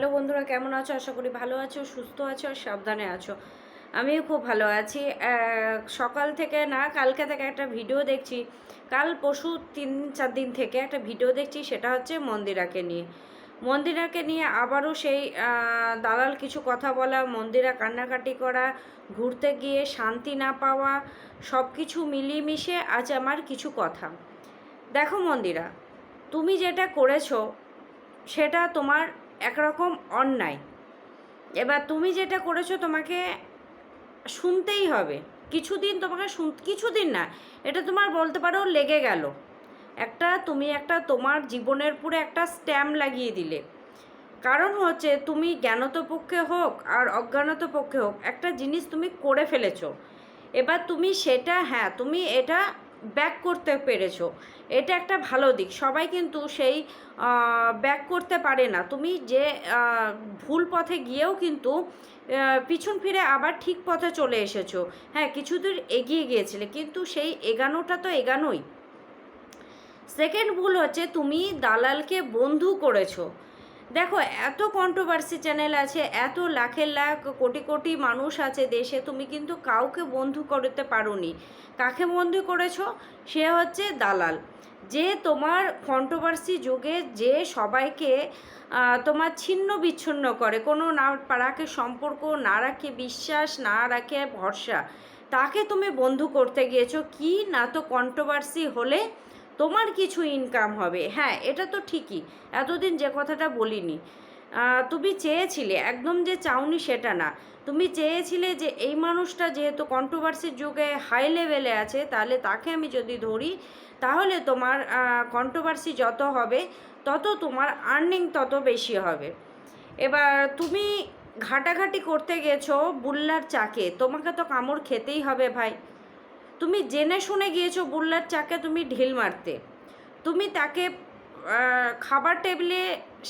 Hello বন্ধুরা, কেমন আছো? আশা করি ভালো আছো, সুস্থ আছো আর সাবধানে আছো। আমিও খুব ভালো আছি। সকাল থেকে না, কালকে থেকে একটা ভিডিও দেখছি। কাল পশু তিন, চার দিন থেকে একটা ভিডিও দেখছি, সেটা হচ্ছে মন্দিরাকে নিয়ে। মন্দিরাকে নিয়ে আবারও সেই দালাল কিছু কথা বলা, মন্দিরা কান্নাকাটি করা, ঘুরতে গিয়ে শান্তি না পাওয়া সব কিছু মিলিয়ে আজ আমার কিছু কথা। দেখো মন্দিরা, তুমি যেটা করেছ, সেটা তোমার একরকম অন্যায়। এবার তুমি যেটা করেছ তোমাকে শুনতেই হবে। কিছুদিন তোমাকে শুন, কিছুদিন না, এটা তোমার বলতে পারো লেগে গেল। একটা, তুমি একটা তোমার জীবনের পুরো একটা স্ট্যাম্প লাগিয়ে দিলে। কারণ হচ্ছে তুমি জ্ঞানত পক্ষে হোক আর অজ্ঞানত পক্ষে হোক, একটা জিনিস তুমি করে ফেলেছো। এবার তুমি সেটা হ্যাঁ তুমি এটা ব্যাক করতে পেরেছ। এটা একটা ভালো দিক। সবাই কিন্তু সেই ব্যাক করতে পারে না। তুমি যে ভুল পথে গিয়েও কিন্তু পিছন ফিরে আবার ঠিক পথে চলে এসেছ। হ্যাঁ কিছু দূর এগিয়ে গিয়েছিলে, কিন্তু সেই এগানোটা তো এগানোই। সেকেন্ড ভুল হচ্ছে, তুমি দালালকে বন্ধু করেছ। দেখো, এত কন্ট্রোভার্সি চ্যানেল আছে, এত লাখের লাখ, কোটি কোটি মানুষ আছে দেশে, তুমি কিন্তু কাউকে বন্ধু করতে পারোনি। কাকে বন্ধু করেছ? সে হচ্ছে দালাল। যে তোমার কন্ট্রোভার্সি যুগে যে সবাইকে তোমার ছিন্ন বিচ্ছিন্ন করে, কোনো না রাখে সম্পর্ক, না রাখে বিশ্বাস, না রাখে ভরসা, তাকে তুমি বন্ধু করতে গিয়েছো। কি না তো কন্ট্রোভার্সি হলে তোমার কিছু ইনকাম হবে। হ্যাঁ এটা তো ঠিকই। এতদিন যে কথাটা বলিনি। তুমি চেয়েছিলে, একদম যে চাওনি সেটা না। তুমি চেয়েছিলে যে এই মানুষটা যেহেতু কন্ট্রোভার্সির যুগে হাই লেভেলে আছে, তাহলে তাকে আমি যদি ধরি, তাহলে তোমার কন্ট্রোভার্সি যত হবে, তত তোমার আর্নিং তত বেশি হবে। এবার তুমি ঘাটাঘাটি করতে গেছো বুল্লার চাকে, তোমাকে তো কামড় খেতেই হবে ভাই। তুমি জেনে শুনে গিয়েছো বুল্লার চাকে তুমি ঢিল মারতে। তুমি তাকে খাবার টেবিলে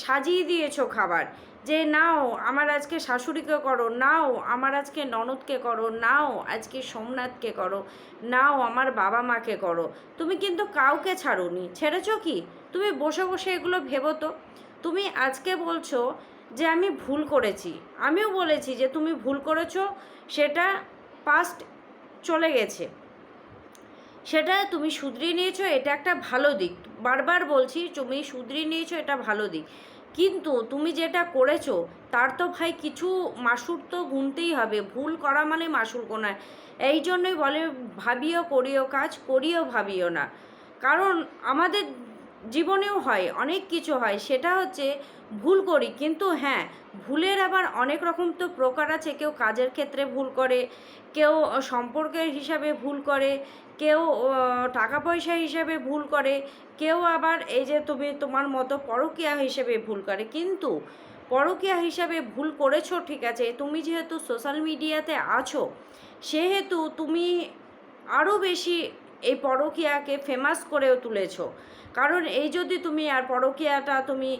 সাজিয়ে দিয়েছ খাবার যে, নাও, আমার আজকে শাশুড়িকে করো, নাও, আমার আজকে ননদকে করো, নাও, আজকে সোমনাথকে করো, নাও, আমার বাবা মাকে করো। তুমি কিন্তু কাউকে ছাড়োনি। ছেড়েছো কি? তুমি বসে বসে এগুলো ভেবো তো তুমি আজকে বলছো যে, আমি ভুল করেছি। আমিও বলেছি যে, তুমি ভুল করেছ, সেটা পাস্ট চলে গেছে। সেটা তুমি শুধরিয়ে নিয়েছো, এটা একটা ভালো দিক। বারবার বলছি, তুমি শুধরিয়ে নিয়েছো, এটা ভালো দিক। কিন্তু তুমি যেটা করেছ, তার তো ভাই কিছু মাসুর তো গুনতেই হবে। ভুল করা মানে মাসুর গোনা। এই জন্যই বলে, ভাবিও, করিও, কাজ করিও, ভাবিও না। কারণ আমাদের জীবনেও হয়, অনেক কিছু হয়। সেটা হচ্ছে ভুল করি। কিন্তু হ্যাঁ ভুলের আবার অনেক রকম তো প্রকার আছে। কেউ কাজের ক্ষেত্রে ভুল করে, কেউ সম্পর্কের হিসাবে ভুল করে কেউ টাকা পয়সা হিসেবে ভুল করে, কেউ আবার এই যে তুমি তোমার মতো পরকীয়া হিসেবে ভুল করে। কিন্তু পরকীয়া হিসাবে ভুল করেছ, ঠিক আছে, তুমি যেহেতু সোশ্যাল মিডিয়াতে আছো, সেহেতু তুমি আরও বেশি এই পরকীয়াকে ফেমাস করেও তুলেছো। কারণ এই যদি তুমি আর পরকীয়াটা তুমি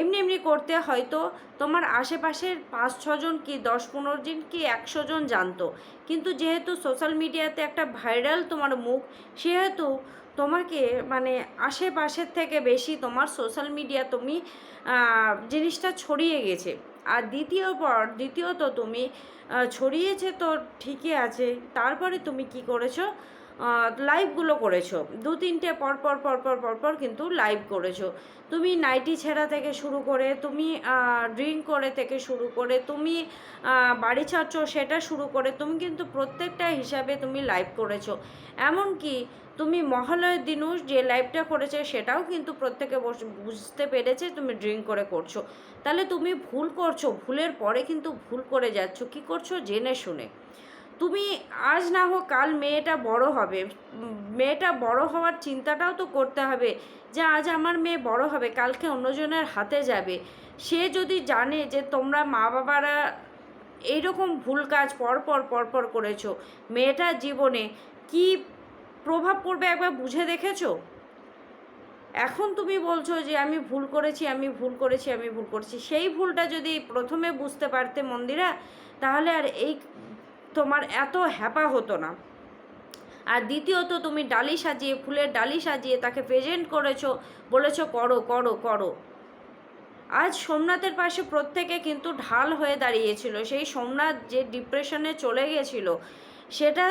এমনি এমনি করতে হয়তো তোমার আশেপাশের পাঁচ ছজন কি দশ পনেরো জন কি, একশো জন জানতো। কিন্তু যেহেতু সোশ্যাল মিডিয়াতে একটা ভাইরাল তোমার মুখ, সেহেতু তোমাকে মানে আশেপাশের থেকে বেশি তোমার সোশ্যাল মিডিয়া তুমি জিনিসটা ছড়িয়ে গেছে। আর দ্বিতীয় পর, দ্বিতীয়ত তুমি ছড়িয়েছে তো ঠিকই আছে, তারপরে তুমি কি করেছ লাইভগুলো করেছ। দু তিনটে পর পর পর পর পর পর কিন্তু লাইভ করেছ। তুমি নাইটি ছেঁড়া থেকে শুরু করে, তুমি ড্রিঙ্ক করে থেকে শুরু করে, তুমি বাড়ি ছাড়ছো সেটা শুরু করে, তুমি কিন্তু প্রত্যেকটা হিসাবে তুমি লাইভ করেছ। এমনকি তুমি মহালয়ের দিনও যে লাইভটা করেছে সেটাও কিন্তু প্রত্যেকে বুঝতে পেরেছে তুমি ড্রিঙ্ক করে করছ। তাহলে তুমি ভুল করছ, ভুলের পরে কিন্তু ভুল করে যাচ্ছ। কি করছ? জেনে শুনে। তুমি আজ না হোক কাল মেয়েটা বড় হবে। মেয়েটা বড় হওয়ার চিন্তাটাও তো করতে হবে যে আজ আমার মেয়ে বড় হবে, কালকে অন্যজনের হাতে যাবে। সে যদি জানে যে তোমরা মা বাবারা এইরকম ভুল কাজ পরপর পরপর করেছ মেয়েটার জীবনে, কি প্রভাব পড়বে একবার বুঝে দেখেছ? এখন তুমি বলছো যে আমি ভুল করেছি, আমি ভুল করেছি, আমি ভুল করেছি। সেই ভুলটা যদি প্রথমে বুঝতে পারতে মন্দিরা, তাহলে আর এই তোমার এত হ্যাপা হতো না। আর দ্বিতীয়ত তুমি ডালি সাজিয়ে, ফুলের ডালি সাজিয়ে তাকে প্রেজেন্ট করেছ, বলেছ, করো করো করো। আজ সোমনাথের পাশে প্রত্যেকে কিন্তু ঢাল হয়ে দাঁড়িয়েছিল। সেই সোমনাথ যে ডিপ্রেশনে চলে গেছিল, সেটা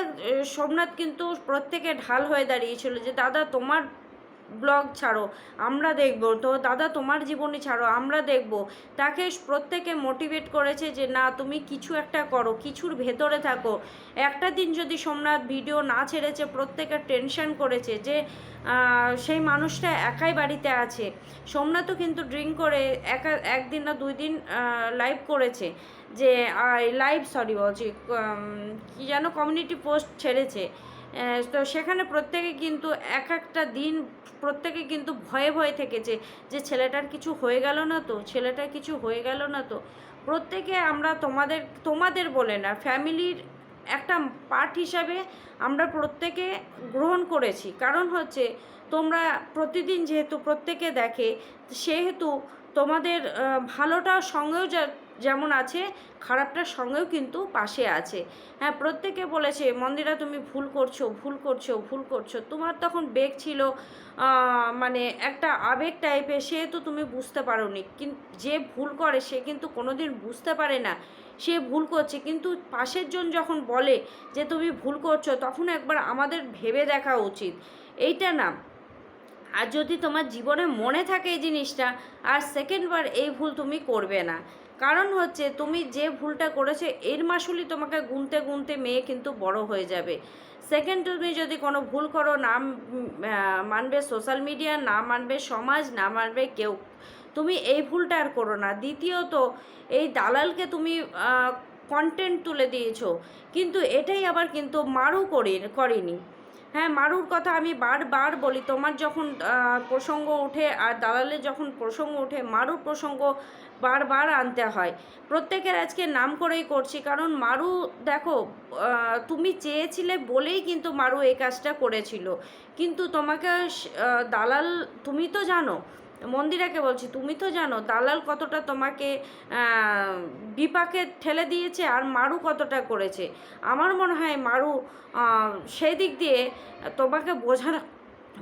সোমনাথ কিন্তু প্রত্যেকে ঢাল হয়ে দাঁড়িয়েছিল যে, দাদা, তোমার ব্লগ ছাড়ো, আমরা দেখব। তো দাদা, তোমার জীবনী ছাড়ো, আমরা দেখব। তাকে প্রত্যেকে মোটিভেট করেছে যে, না, তুমি কিছু একটা করো, কিছুর ভেতরে থাকো। একটা দিন যদি সোমনাথ ভিডিও না ছেড়েছে, প্রত্যেকে টেনশন করেছে যে সেই মানুষটা একাই বাড়িতে আছে। সোমনাথও কিন্তু ড্রিঙ্ক করে একা, একদিন না দুই দিন লাইভ করেছে যে লাইভ সরি বলছি কি যেন কমিউনিটি পোস্ট ছেড়েছে। তো সেখানে প্রত্যেকে কিন্তু এক একটা দিন প্রত্যেকে কিন্তু ভয়ে ভয়ে থেকেছে যে ছেলেটার কিছু হয়ে গেল না তো, ছেলেটার কিছু হয়ে গেল না তো। প্রত্যেকে আমরা তোমাদের তোমাদের বলে না, ফ্যামিলির একটা পার্ট হিসাবে আমরা প্রত্যেকে গ্রহণ করেছি। কারণ হচ্ছে তোমরা প্রতিদিন যেহেতু প্রত্যেকে দেখে, সেহেতু তোমাদের ভালোটা সঙ্গেও যা- যেমন আছে, খারাপটার সঙ্গেও কিন্তু পাশে আছে। হ্যাঁ প্রত্যেকে বলেছে, মন্দিরা তুমি ভুল করছ ভুল করছ ভুল করছ। তোমার তখন বেগ ছিল মানে একটা আবেগ টাইপের সেহেতু তুমি বুঝতে পারোনি। কিন্তু যে ভুল করে, সে কিন্তু কোনোদিন বুঝতে পারে না। সে ভুল করছে। কিন্তু পাশের জন যখন বলে যে, তুমি ভুল করছ তখন একবার আমাদের ভেবে দেখা উচিত। এইটা না। আর যদি তোমার জীবনে মনে থাকে এই জিনিসটা, আর সেকেন্ডবার এই ভুল তুমি করবে না। কারণ হচ্ছে তুমি যে ভুলটা করেছ, এর মাসুলি তোমাকে গুনতে গুনতে মেয়ে কিন্তু বড় হয়ে যাবে। সেকেন্ড তুমি যদি কোনো ভুল করো, না মানবে সোশ্যাল মিডিয়া না মানবে সমাজ, না মানবে কেউ। তুমি এই ভুলটা আর করো না। দ্বিতীয়ত, এই দালালকে তুমি কন্টেন্ট তুলে দিয়েছ। কিন্তু এটাই আবার কিন্তু মারু করি, করেনি। হ্যাঁ মারুর কথা আমি বারবার বলি। তোমার যখন প্রসঙ্গ ওঠে আর দালালের যখন প্রসঙ্গ ওঠে, মারুর প্রসঙ্গ বারবার আনতে হয়। প্রত্যেকের আজকে নাম করেই করছি, কারণ মারু, দেখো তুমি চেয়েছিলে বলেই কিন্তু মারু এই কাজটা করেছিল। কিন্তু তোমাকে দালাল, তুমি তো জানো মন্দিরাকে বলছি, তুমি তো জানো, দালাল কতটা তোমাকে বিপাকে ঠেলে দিয়েছে আর মারু কতটা করেছে। আমার মনে হয় মারু সেই দিক দিয়ে তোমাকে বোঝানো,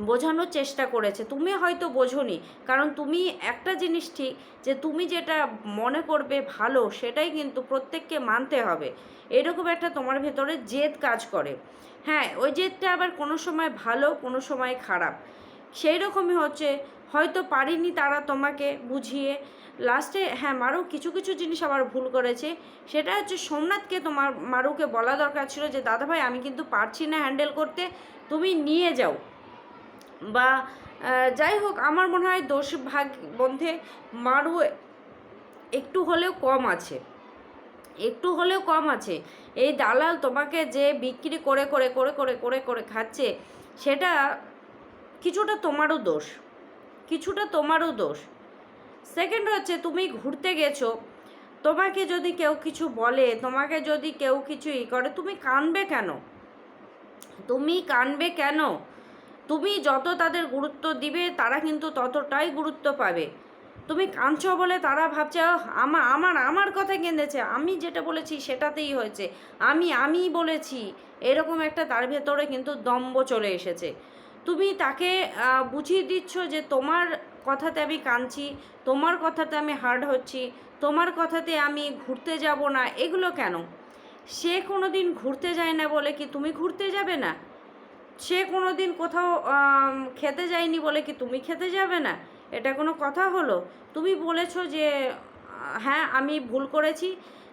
বোঝানোর চেষ্টা করেছে। তুমি হয়তো বোঝোনি, কারণ তুমি একটা জিনিস ঠিক, যে তুমি যেটা মনে করবে ভালো, সেটাই কিন্তু প্রত্যেককে মানতে হবে। এরকম একটা তোমার ভেতরে জেদ কাজ করে। হ্যাঁ ওই জেদটা আবার কোনো সময় ভালো, কোনো সময় খারাপ। সেই রকমই হচ্ছে। হয়তো পারিনি তারা তোমাকে বুঝিয়ে। লাস্টে হ্যাঁ মারু কিছু কিছু জিনিস আবার ভুল করেছে। সেটা হচ্ছে সোমনাথকে তোমার মারুকে বলা দরকার ছিল যে দাদা ভাই আমি কিন্তু পারছি না হ্যান্ডেল করতে। তুমি নিয়ে যাও। বা যাই হোক, আমার মনে হয় দোষ ভাগ বন্ধে মারু একটু হলেও কম আছে। একটু হলেও কম আছে। এই দালাল তোমাকে যে বিক্রি করে করে করে করে করে করে খাচ্ছে, সেটা কিছুটা তোমারও দোষ কিছুটা তোমারও দোষ। সেকেন্ড হচ্ছে তুমি ঘুরতে গেছো তোমাকে যদি কেউ কিছু বলে তোমাকে যদি কেউ কিছু ই করে তুমি কানবে কেন? তুমি কানবে কেন? তুমি যত তাদের গুরুত্ব দিবে তারা কিন্তু ততটাই গুরুত্ব পাবে। তুমি কাঁদছো বলে তারা ভাবছে "ওহ, আমার আমার আমার কথা কেঁদেছে আমি যেটা বলেছি সেটাতেই হয়েছে আমি আমি বলেছি। এরকম একটা তার ভেতরে কিন্তু দম্ব চলে এসেছে। তুমি তাকে বুঝিয়ে দিচ্ছ যে তোমার কথাতে আমি কাঁদছি, তোমার কথাতে আমি হার্ড হচ্ছি, তোমার কথাতে আমি ঘুরতে যাব না, এগুলো কেন? সে কোনো দিন ঘুরতে যায় না বলে কি তুমি ঘুরতে যাবে না? সে কোনো দিন কোথাও খেতে যায়নি বলে কি তুমি খেতে যাবে না? এটা কোনো কথা হলো? তুমি বলেছ যে হ্যাঁ আমি ভুল করেছি,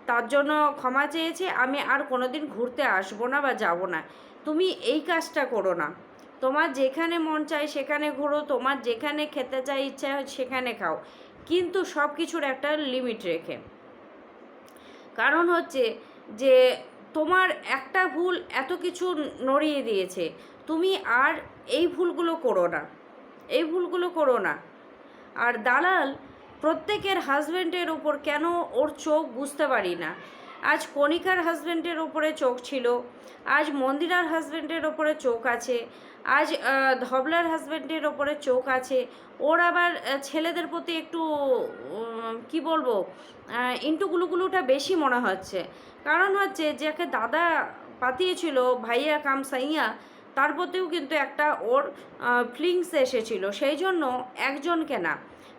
তার জন্য ক্ষমা চেয়েছি, আমি আর কোনো দিন ঘুরতে আসব না বা যাব না। তুমি এই কাজটা করো না। তোমার যেখানে মন চায় সেখানে ঘোরো, তোমার যেখানে খেতে চাই ইচ্ছা হয় সেখানে খাও। কিন্তু সব কিছুর একটা লিমিট রেখে। কারণ হচ্ছে যে তোমার একটা ভুল এত কিছু নড়িয়ে দিয়েছে, তুমি আর এই ভুলগুলো করো না। এই ভুলগুলো করো না। আর দালাল প্রত্যেকের হাজব্যান্ডের ওপর কেন ওর চোখ বুঝতে পারি না? আজ কণিকার হাজব্যান্ডের ওপরে চোখ ছিল, আজ মন্দিরার হাজব্যান্ডের ওপরে চোখ আছে আজ ধবলার হাজব্যান্ডের ওপরে চোখ আছে। ওর আবার ছেলেদের প্রতি একটু কি বলব ইন্টু গুলুগুলুটা বেশি মনে হচ্ছে। কারণ হচ্ছে, যাকে দাদা পাতিয়েছিল, ভাইয়া কাম সাইয়া তার প্রতিও কিন্তু একটা ওর ফিলিংস এসেছিল। সেই জন্য একজনকে না,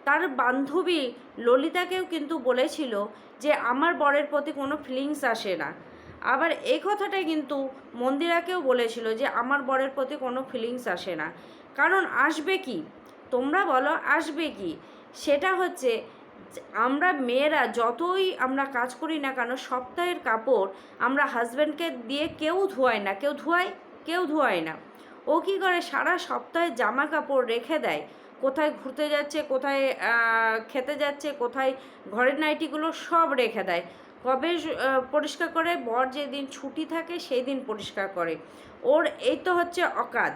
তার বান্ধবী ললিতাকেও কিন্তু বলেছিল যে, আমার বরের প্রতি কোনো ফিলিংস আসে না। আবার এই কথাটাই কিন্তু মন্দিরাকেও বলেছিল যে আমার বরের প্রতি কোনো ফিলিংস আসে না। কারণ আসবে কি? তোমরা বলো আসবে কি? সেটা হচ্ছে আমরা মেয়েরা যতই আমরা কাজ করি না কেন, সপ্তাহের কাপড় আমরা হাজব্যান্ডকে দিয়ে কেউ ধোয়ায় না। কেউ ধোয়ায় কেউ ধোয়ায় না। ও কী করে? সারা সপ্তাহে জামা কাপড় রেখে দেয়। কোথায় ঘুরতে যাচ্ছে, কোথায় খেতে যাচ্ছে, কোথায় ঘরের নাইটিগুলো সব রেখে দেয়। কবে পরিষ্কার করে, বর যেদিন ছুটি থাকে সেই দিন পরিষ্কার করে। ওর এই তো হচ্ছে অকাত।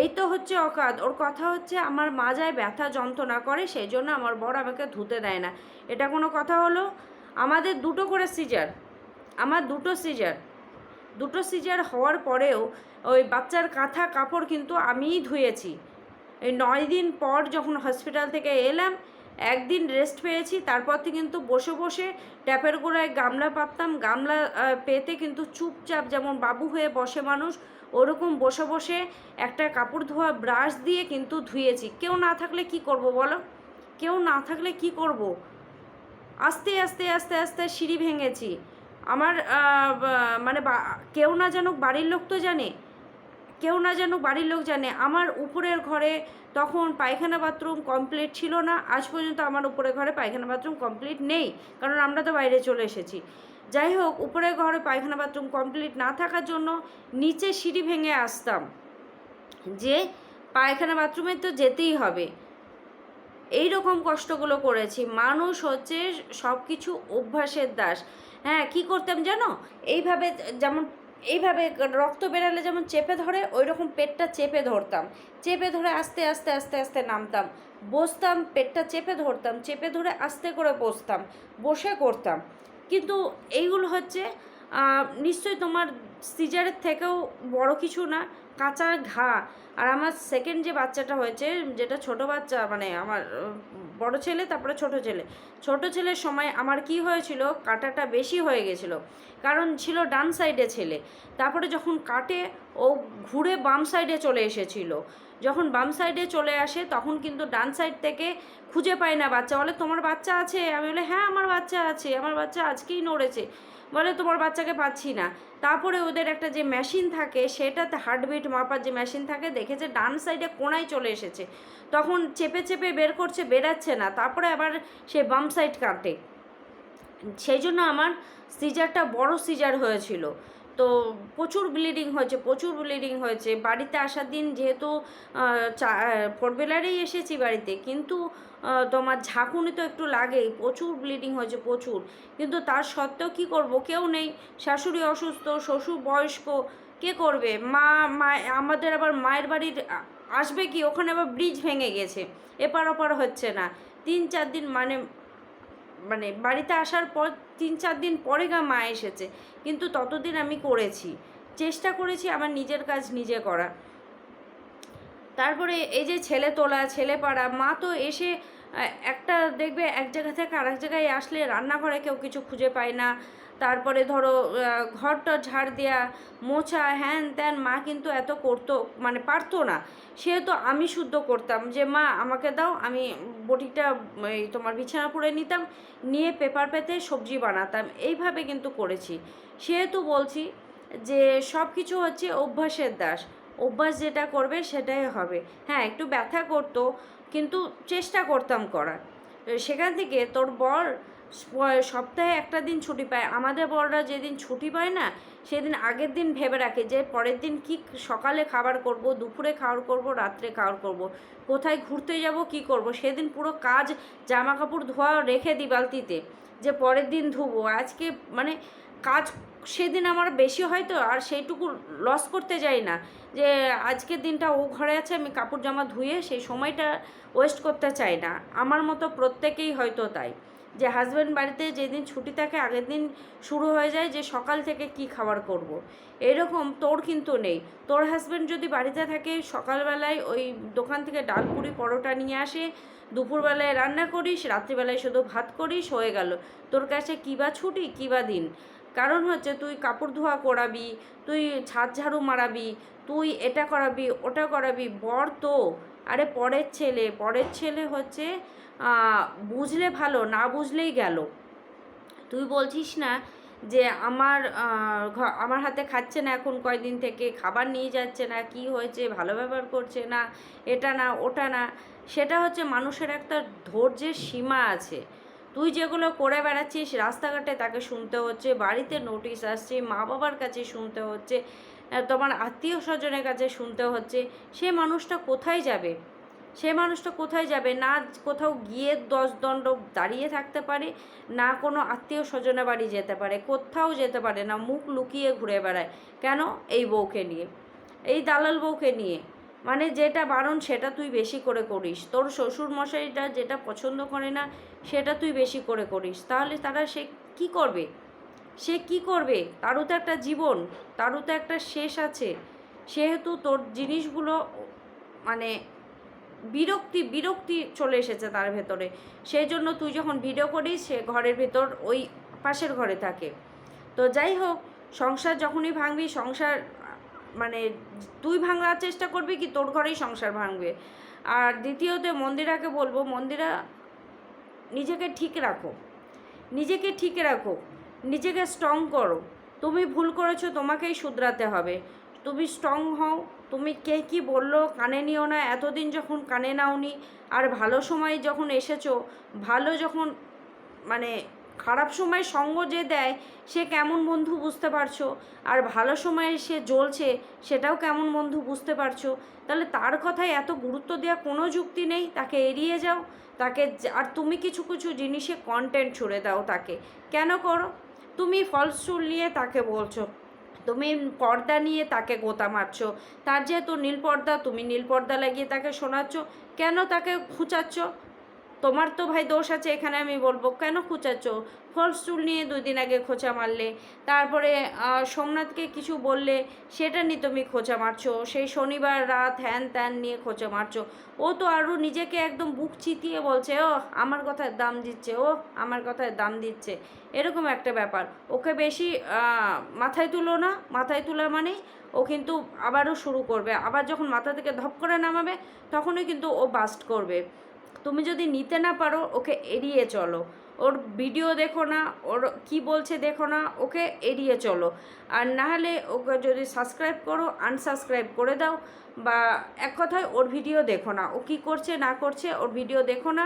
এই তো হচ্ছে অকাত। ওর কথা হচ্ছে আমার মাজায় ব্যথা যন্ত্রণা করে সেই জন্য আমার বর আমাকে ধুতে দেয় না। এটা কোনো কথা হলো? আমাদের দুটো করে সিজার আমার দুটো সিজার দুটো সিজার হওয়ার পরেও ওই বাচ্চার কাঁথা কাপড় কিন্তু আমিই ধুয়েছি। এই নয় দিন পর যখন হসপিটাল থেকে এলাম একদিন রেস্ট পেয়েছি, তারপর থেকে কিন্তু বসে বসে ট্যাপের গোড়ায় গামলা পাততাম। গামলা পেতে কিন্তু চুপচাপ যেমন বাবু হয়ে বসে মানুষ, ওরকম বসে বসে একটা কাপড় ধোয়া ব্রাশ দিয়ে কিন্তু ধুয়েছি। কেউ না থাকলে কি করব বলো? কেউ না থাকলে কি করব? আস্তে আস্তে আস্তে আস্তে সিঁড়ি ভেঙেছি। আমার মানে কেউ না জানুক, বাড়ির লোক তো জানে। কেউ না যেন বাড়ির লোক জানে। আমার উপরের ঘরে তখন পায়খানা বাথরুম কমপ্লিট ছিল না। আজ পর্যন্ত আমার উপরের ঘরে পায়খানা বাথরুম কমপ্লিট নেই, কারণ আমরা তো বাইরে চলে এসেছি। যাই হোক, উপরের ঘরে পায়খানা বাথরুম কমপ্লিট না থাকার জন্য নিচে সিঁড়ি ভেঙে আসতাম। যে পায়খানা বাথরুমে তো যেতেই হবে। এই রকম কষ্টগুলো করেছি। মানুষ হচ্ছে সব কিছু অভ্যাসের দাস। হ্যাঁ কি করতাম জানো? এইভাবে যেমন এইভাবে রক্ত বেরালে যেমন চেপে ধরে ওই রকম পেটটা চেপে ধরতাম। চেপে ধরে আস্তে আস্তে আস্তে আস্তে নামতাম। বসতাম, পেটটা চেপে ধরতাম, চেপে ধরে আস্তে করে বসতাম, বসে করতাম। কিন্তু এইগুলো হচ্ছে নিশ্চয়ই তোমার সিজারের থেকেও বড় কিছু না, কাঁচা ঘা আর আমার সেকেন্ড যে বাচ্চাটা হয়েছে, যেটা ছোট বাচ্চা মানে আমার, বড় ছেলে, তারপরে ছোট ছেলে। ছোট ছেলের সময় আমার কি হয়েছিল, কাটাটা বেশি হয়ে গেছিল। কারণ ছিল ডান সাইডে ছেলে। তারপরে যখন কাটে, ও ঘুরে বাম সাইডে চলে এসেছিল। যখন বাম সাইডে চলে আসে, তখন কিন্তু ডান সাইড থেকে খুঁজে পায় না বাচ্চা। বলে, তোমার বাচ্চা আছে? আমি বলে হ্যাঁ আমার বাচ্চা আছে। আমার বাচ্চা আজকেই নড়েছে। বলে, তোমার বাচ্চাকে পাচ্ছি না। তারপরে ওদের একটা যে মেশিন থাকে, সেটাতে হার্টবিট মাপার যে মেশিন থাকে দেখেছে, ডান সাইডে কোনায় চলে এসেছে। তখন চেপে চেপে বের করছে, বেরাচ্ছে না। তারপরে আবার সে বাম সাইড কাটে। সেই জন্য আমার সিজারটা বড় সিজার হয়েছিল। তো প্রচুর ব্লিডিং হয়েছে, প্রচুর ব্লিডিং হয়েছে। বাড়িতে আসার দিন যেহেতু ফোর হুইলারেই এসেছি বাড়িতে। কিন্তু তোমার ঝাঁকুনি তো একটু লাগেই, প্রচুর ব্লিডিং হয়েছে, প্রচুর। কিন্তু তার সত্ত্বেও কি করব? কেউ নেই, শাশুড়ি অসুস্থ, শ্বশুর বয়স্ক, কে করবে? মা মা, আমাদের আবার মায়ের বাড়ির আসবে কি? ওখানে আবার ব্রিজ ভেঙে গেছে, এপার ওপার হচ্ছে না। তিন চার দিন মানে মানে বাড়িতে আসার পর তিন চার দিন পরে গা মা এসেছে। কিন্তু ততদিন আমি করেছি। চেষ্টা করেছি আমার নিজের কাজ নিজে করা। তারপরে এই যে ছেলে তোলা, ছেলে পাড়া, মা তো এসে একটা দেখবে এক জায়গা থেকে আরেক জায়গায় আসলে রান্নাঘরে কেউ কিছু খুঁজে পায় না। তারপরে ধরো ঘরটা ঝাড় দেওয়া মোছা, হ্যান ত্যান মা কিন্তু এত করতো মানে পারতো না। সেহেতু আমি শুদ্ধ করতাম যে, মা, আমাকে দাও, আমি বটিটা, এই তোমার বিছানা পরে নিতাম, নিয়ে পেপার পেতে সবজি বানাতাম। এইভাবে কিন্তু করেছি। সেহেতু বলছি যে সব কিছু হচ্ছে অভ্যাসের দাস। অভ্যাস যেটা করবে সেটাই হবে। হ্যাঁ একটু ব্যথা করতো, কিন্তু চেষ্টা করতাম করার। সেখান থেকে তোর বর সপ্তাহে একটা দিন ছুটি পায়। আমাদের বড়রা যেদিন ছুটি পায় না, সেদিন আগের দিন ভেবে রাখে যে পরের দিন কি সকালে খাবার করব, দুপুরে খাওয়ার করব, রাত্রে খাওয়ার করব, কোথায় ঘুরতে যাব, কি করব। সেদিন পুরো কাজ জামা কাপড় ধোয়া রেখে দিই বালতিতে, যে পরের দিন ধুবো। আজকে মানে কাজ সেদিন আমার বেশি হয় তো আর সেইটুকু লস করতে যাই না। যে আজকের দিনটা ও ঘরে আছে, আমি কাপড় জামা ধুয়ে সেই সময়টা ওয়েস্ট করতে চাই না। আমার মতো প্রত্যেকেই হয়তো তাই। যে হাজব্যান্ড বাড়িতে যেদিন ছুটি থাকে, আগের দিন শুরু হয়ে যায় যে সকাল থেকে কি খাবার করব। এরকম তোর কিন্তু নেই। তোর হাজব্যান্ড যদি বাড়িতে থাকে, সকালবেলায় ওই দোকান থেকে ডাল, পুরি, পরোটা নিয়ে আসে, দুপুরবেলায় রান্না করিস, রাত্রিবেলায় শুধু ভাত করিস, হয়ে গেল। তোর কাছে কী বা ছুটি, কী বা দিন? কারণ হচ্ছে তুই কাপড় ধোয়া করাবি, তুই ছাদ ঝাড়ু মারাবি, তুই এটা করাবি, ওটা করাবি, বর তো। আরে পরের ছেলে পরের ছেলে হচ্ছে বুঝলে ভালো, না বুঝলেই গেল। তুই বলছিস না যে আমার আমার হাতে খাচ্ছে না এখন কয়দিন থেকে, খাবার নিয়ে যাচ্ছে না, কি হয়েছে, ভালো ব্যবহার করছে না, এটা না, ওটা না, সেটা হচ্ছে মানুষের একটা ধৈর্যের সীমা আছে। তুই যেগুলো করে বেড়াচ্ছিস রাস্তাঘাটে তাকে শুনতে হচ্ছে, বাড়িতে নোটিশ আসছে, মা বাবার কাছে শুনতে হচ্ছে তোমার আত্মীয় স্বজনের কাছে শুনতে হচ্ছে, সে মানুষটা কোথায় যাবে? সে মানুষটা কোথায় যাবে? না কোথাও গিয়ে দশ দণ্ড দাঁড়িয়ে থাকতে পারে, না কোনো আত্মীয় স্বজনের বাড়ি যেতে পারে, কোথাও যেতে পারে না, মুখ লুকিয়ে ঘুরে বেড়ায়। কেন? এই বউকে নিয়ে। এই দালাল বউকে নিয়ে। মানে যেটা বারণ সেটা তুই বেশি করে করিস। তোর শ্বশুর মশাইটা যেটা পছন্দ করে না, সেটা তুই বেশি করে করিস। তাহলে তারা সে কি করবে? সে কি করবে? তারও তো একটা জীবন, তারও তো একটা শেষ আছে। সেহেতু তোর জিনিসগুলো মানে বিরক্তি বিরক্তি চলে এসেছে তার ভেতরে। সেই জন্য তুই যখন ভিডিও করিস, সে ঘরের ভেতর ওই পাশের ঘরে থাকে। তো যাই হোক, সংসার যখনই ভাঙবি, সংসার মানে তুই ভাঙার চেষ্টা করবি কি তোর ঘরেই সংসার ভাঙবে। আর দ্বিতীয়ত মন্দিরাকে বলব, মন্দিরা নিজেকে ঠিক রাখো। নিজেকে ঠিক রাখো, নিজেকে স্ট্রং করো। তুমি ভুল করেছ, তোমাকেই শুধরাতে হবে। তুমি স্ট্রং হও, তুমি কে কি বলল কানে নিও না, এতদিন যখন কানে নাওনি, আর ভালো সময় যখন এসেছ, ভালো যখন মানে খারাপ সময় সঙ্গ যে দেয়, সে কেমন বন্ধু বুঝতে পারছ? আর ভালো সময়ে সে জ্বলছে, সেটাও কেমন বন্ধু বুঝতে পারছ? তাহলে তার কথায় এত গুরুত্ব দেওয়া কোনো যুক্তি নেই, তাকে এড়িয়ে যাও। তাকে আর তুমি কিছু কিছু জিনিসে কন্টেন্ট ছুড়ে দাও তাকে। কেন করো? তুমি ফলস চুল নিয়ে তাকে বলছো। তুমি পর্দা নিয়ে তাকে গোতা মারছো। তার যেহেতু নীল পর্দা, তুমি নীল পর্দা লাগিয়ে তাকে শোনাচ্ছ। কেন তাকে খুঁচাচ্ছ? তোমার তো ভাই দোষ আছে, এখানে আমি বলব, কেন খুঁচাচ্ছ? ফলস চুল নিয়ে দুই দিন আগে খোঁচা মারলে, তারপরে সোমনাথকে কিছু বললে, সেটা নিয়ে তুমি খোঁচা মারছো, সেই শনিবার রাত হ্যান ত্যান নিয়ে খোঁচা মারছো। ও তো আরও নিজেকে একদম বুক চিতিয়ে বলছে ও আমার কথায় দাম দিচ্ছে ও আমার কথায় দাম দিচ্ছে। এরকম একটা ব্যাপার। ওকে বেশি মাথায় তুলো না, মাথায় তোলা মানে ও কিন্তু আবারও শুরু করবে। আবার যখন মাথা থেকে ধপ করে নামাবে, তখনই কিন্তু ও বাস্ট করবে। তুমি যদি নিতে না পারো, ওকে এড়িয়ে চলো। ওর ভিডিও দেখো না, ওর কি বলছে দেখো না, ওকে এড়িয়ে চলো। আর না হলে ওকে যদি সাবস্ক্রাইব করো আনসাবস্ক্রাইব করে দাও বা এক কথায় ওর ভিডিও দেখো না। ও কি করছে, না করছে, ওর ভিডিও দেখো না,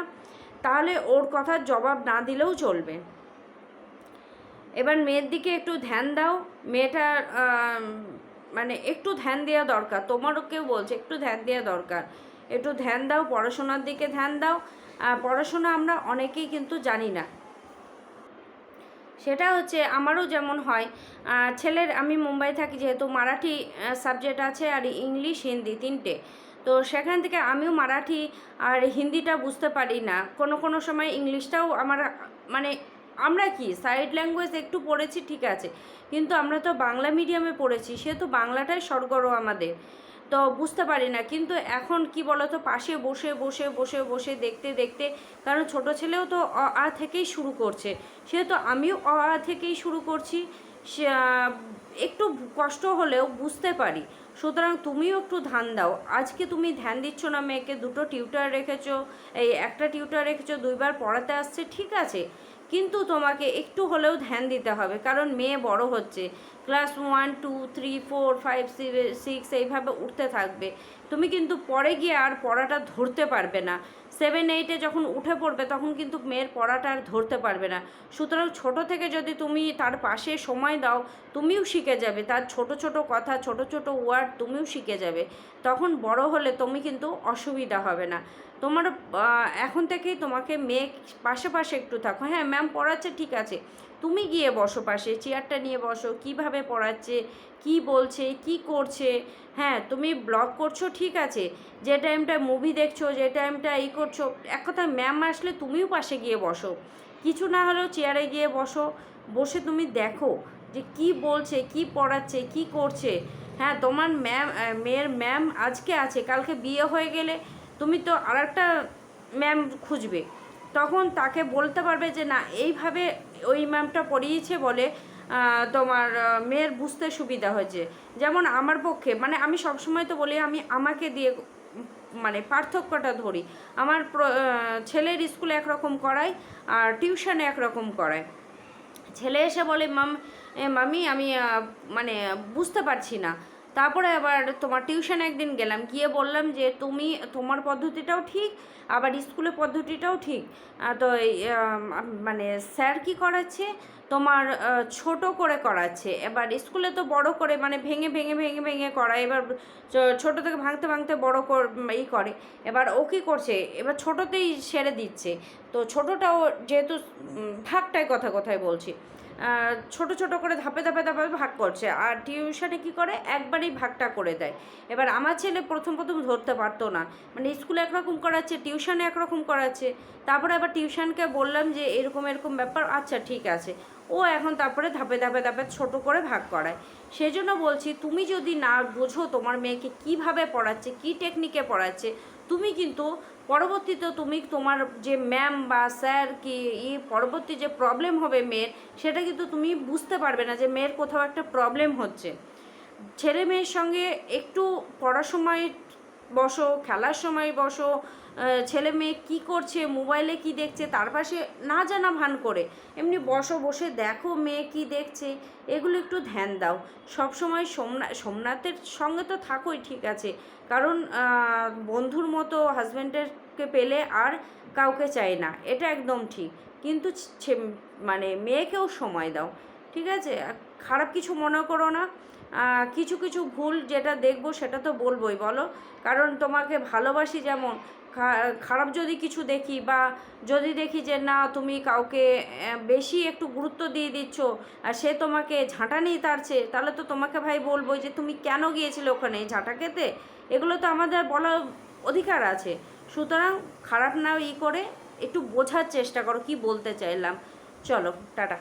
তাহলে ওর কথার জবাব না দিলেও চলবে। এবার মেয়ের দিকে একটু ধ্যান দাও। মেয়েটার মানে একটু ধ্যান দেওয়া দরকার। তোমারও কেউ বলছে, একটু ধ্যান দেওয়া দরকার। একটু ধ্যান দাও, পড়াশোনার দিকে ধ্যান দাও। পড়াশোনা আমরা অনেকেই কিন্তু জানি না। সেটা হচ্ছে আমারও যেমন হয় ছেলের আমি মুম্বাই থাকি যেহেতু মারাঠি সাবজেক্ট আছে আর ইংলিশ, হিন্দি তিনটে। তো সেখান থেকে আমিও মারাঠি আর হিন্দিটা বুঝতে পারি না। কোনো কোনো সময় ইংলিশটাও আমার মানে আমরা কি সাইড ল্যাঙ্গুয়েজ একটু পড়েছি ঠিক আছে, কিন্তু আমরা তো বাংলা মিডিয়ামে পড়েছি, সেহেতু বাংলাটাই সরগরম আমাদের। তো বুঝতে পারি না। কিন্তু এখন কি বলতো, পাশে বসে বসে বসে বসে দেখতে দেখতে, কারণ ছোট ছেলেও তো অ, আ থেকেই শুরু করছে। সেহেতু আমিও অ, আ থেকেই শুরু করছি। একটু কষ্ট হলেও বুঝতে পারি। সুতরাং তুমিও একটু ধ্যান দাও। আজকে তুমি ধ্যান দিচ্ছ না মেয়েকে? দুটো টিউটার রেখেছো, এই একটা টিউটার রেখেছো, দুইবার পড়াতে আসছে, ঠিক আছে। কিন্তু তোমাকে একটু হলেও ধ্যান দিতে হবে, কারণ মেয়ে বড় হচ্ছে। Class one, two, three, four, five six এইভাবে উঠতে থাকবে। তুমি কিন্তু পরে গিয়ে আর পড়াটা ধরতে পারবে না। সেভেন এইটে যখন উঠে পড়বে, তখন কিন্তু মেয়ের পড়াটা আর ধরতে পারবে না। সুতরাং ছোট থেকে যদি তুমি তার পাশে সময় দাও, তুমিও শিখে যাবে। তার ছোট ছোট কথা, ছোট ছোট ওয়ার্ড তুমিও শিখে যাবে। তখন বড় হলে তুমি কিন্তু অসুবিধা হবে না। তোমার এখন থেকেই তোমাকে মেয়ে পাশে পাশে একটু থাকো। হ্যাঁ ম্যাম পড়াচ্ছে, ঠিক আছে। তুমি গিয়ে বসো পাশে, চেয়ারটা নিয়ে বসো, কীভাবে পড়াচ্ছে, কি বলছে, কি করছে। হ্যাঁ তুমি ব্লগ করছ, ঠিক আছে। যে টাইমটা মুভি দেখছ, যে টাইমটা এই করছ, এক কথা ম্যাম আসলে তুমিও পাশে গিয়ে বসো। কিছু না হলেও চেয়ারে গিয়ে বসো, বসে তুমি দেখো যে কি বলছে, কি পড়াচ্ছে, কি করছে। হ্যাঁ তোমার ম্যাম মেয়ের ম্যাম আজকে আছে, কালকে বিয়ে হয়ে গেলে তুমি তো আর একটা ম্যাম খুঁজবে। তখন তাকে বলতে পারবে যে, না, এইভাবে ওই ম্যামটা পড়িয়েছে বলে তোমার মেয়ের বুঝতে সুবিধা হয়েছে। যেমন আমার পক্ষে মানে আমি সবসময় তো বলি, আমি আমাকে দিয়ে মানে পার্থক্যটা ধরি। আমার ছেলের স্কুলে একরকম করায় আর টিউশনে একরকম করায়। ছেলে এসে বলে মাম মামি, আমি মানে বুঝতে পারছি না। তারপরে আবার তোমার টিউশন একদিন গেলাম, গিয়ে বললাম যে তুমি তোমার পদ্ধতিটাও ঠিক, আবার স্কুলের পদ্ধতিটাও ঠিক। তো মানে স্যার কি করাচ্ছে? তোমার ছোট করে করাচ্ছে। এবার স্কুলে তো বড় করে মানে ভেঙে ভেঙে ভেঙে ভেঙে করায় এবার ছোট থেকে ভাঙতে ভাঙতে বড় কর, ই করে। এবার ও কী করছে? এবার ছোটোতেই সেরে দিচ্ছে। তো ছোটোটাও যেহেতু ভাগটাই কথা কথায় বলছি। ছোট ছোট করে ধাপে ধাপে ধাপে ভাগ করছে। আর টিউশনে কি করে? একবারই ভাগটা করে দেয়। এবার আমার ছেলে প্রথম প্রথম ধরতে পারতো না। মানে স্কুলে একরকম করাচ্ছে টিউশনে একরকম করাচ্ছে। তারপরে আবার টিউশনকে বললাম যে, এরকম এরকম ব্যাপার। আচ্ছা ঠিক আছে। ও এখন তারপরে ধাপে ধাপে ধাপে ছোট করে ভাগ করায়। সেই জন্য বলছি, তুমি যদি না বোঝো তোমার মেয়েকে কীভাবে পড়াচ্ছে, কী টেকনিকে পড়াচ্ছে, তুমি কিন্তু পরবর্তীতে তুমি তোমার যে ম্যাম বা স্যার কি, ই পরবর্তী যে প্রবলেম হবে মেয়ের সেটা কিন্তু তুমি বুঝতে পারবে না যে মেয়ের কোথাও একটা প্রবলেম হচ্ছে। ছেলে মেয়ের সঙ্গে একটু পড়ার সময় বসো, খেলার সময় বসো ছেলে মেয়ে কী করছে, মোবাইলে কি দেখছে, তার পাশে না জানা ভান করে। এমনি বসো, বসে দেখো মেয়ে কি দেখছে, এগুলো একটু ধ্যান দাও। সবসময় সোমনাথ সোমনাথের সঙ্গে তো থাকোই, ঠিক আছে। কারণ বন্ধুর মতো হাজব্যান্ডেরকে পেলে আর কাউকে চাই না, এটা একদম ঠিক। কিন্তু মানে মেয়েকেও সময় দাও, ঠিক আছে? খারাপ কিছু মনে করো না। কিছু কিছু ভুল যেটা দেখব সেটা তো বলবোই, বলো? কারণ তোমাকে ভালোবাসি যেমন খারাপ যদি কিছু দেখি বা যদি দেখি যে না, তুমি কাউকে বেশি একটু গুরুত্ব দিয়ে দিচ্ছ আর সে তোমাকে ঝাঁটানি তারছে তাহলে তো তোমাকে ভাই বলব যে তুমি কেন গিয়েছিলে ওখানে ঝাঁটা খেতে? এগুলো তো আমাদের বলার অধিকার আছে। সুতরাং খারাপ না ই করে একটু বোঝার চেষ্টা করো, কি বলতে চাইলাম। চলো, টাটা।